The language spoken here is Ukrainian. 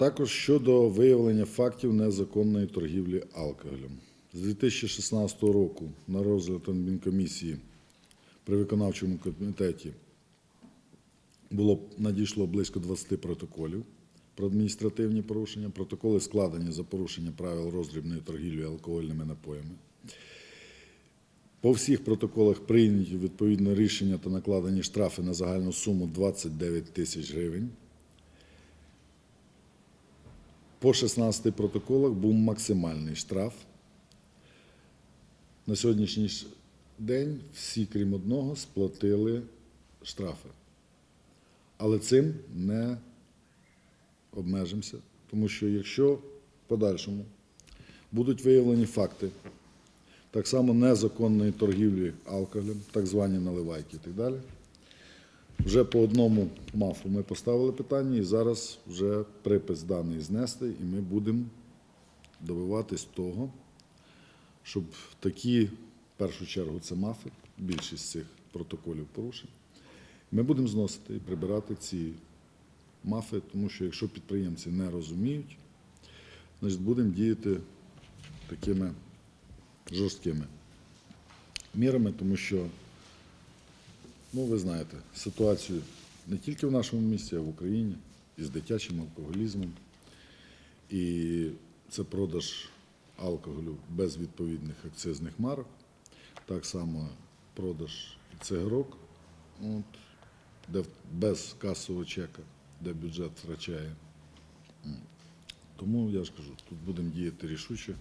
Також щодо виявлення фактів незаконної торгівлі алкоголем. З 2016 року на розгляд Адмінкомісії при виконавчому комітеті було надійшло близько 20 протоколів про адміністративні порушення. Протоколи складені за порушення правил роздрібної торгівлі алкогольними напоями. По всіх протоколах прийняті відповідне рішення та накладені штрафи на загальну суму 29 тисяч гривень. По 16 протоколах був максимальний штраф. На сьогоднішній день всі, крім одного, сплатили штрафи. Але цим не обмежимося, тому що якщо в подальшому будуть виявлені факти так само незаконної торгівлі алкоголем, так звані наливайки і так далі, вже по одному мафу ми поставили питання, і зараз вже припис даний знести, і ми будемо добиватись того, щоб такі, в першу чергу, це мафи, більшість цих протоколів порушень. Ми будемо зносити і прибирати ці мафи, тому що якщо підприємці не розуміють, значить будемо діяти такими жорсткими мірами, тому що, ну ви знаєте, ситуацію не тільки в нашому місті, а в Україні із дитячим алкоголізмом. І це продаж алкоголю без відповідних акцизних марок, так само продаж цигарок, от, де без касового чека, де бюджет втрачає. Тому я ж кажу, тут будемо діяти рішуче